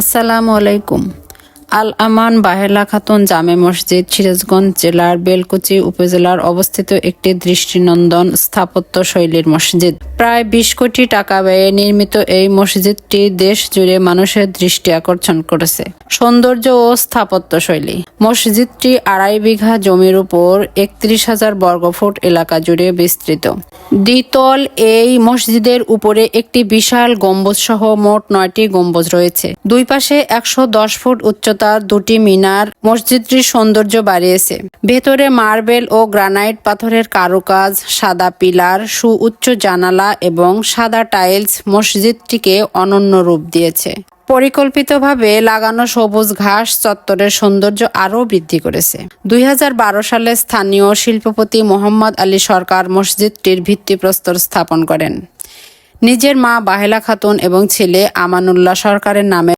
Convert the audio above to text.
আসসালামু আলাইকুম। আল আমান বাহেলা খাতুন জামে মসজিদ সিরাজগঞ্জ জেলার বেলকুচি উপজেলার অবস্থিত একটি দৃষ্টিনন্দন স্থাপত্য শৈলীর মসজিদ। প্রায় বিশ কোটি টাকা ব্যয়ে নির্মিত এই মসজিদটি দেশ জুড়ে মানুষের দৃষ্টি আকর্ষণ করেছে। সৌন্দর্য ও স্থাপত্য শৈলী। মসজিদটি আড়াই বিঘা জমির উপর একত্রিশ হাজার বর্গফুট এলাকা জুড়ে বিস্তৃত। দ্বিতল এই মসজিদের উপরে একটি বিশাল গম্বুজ সহ মোট নয়টি গম্বুজ রয়েছে। দুই পাশে একশো দশ ফুট উচ্চতার দুটি মিনার মসজিদটির সৌন্দর্য বাড়িয়েছে। ভেতরে মার্বেল ও গ্রানাইট পাথরের কারুকাজ, সাদা পিলার, সুউচ্চ জানালা এবং সাদা টাইলস মসজিদটিকে অনন্য রূপ দিয়েছে। পরিকল্পিতভাবে লাগানো সবুজ ঘাস চত্বরের সৌন্দর্য আরও বৃদ্ধি করেছে। দুই হাজার বারো সালে স্থানীয় শিল্পপতি মোহাম্মদ আলী সরকার মসজিদটির ভিত্তিপ্রস্তর স্থাপন করেন। নিজের মা বাহেলা খাতুন এবং ছেলে আমানুল্লাহ সরকারের নামে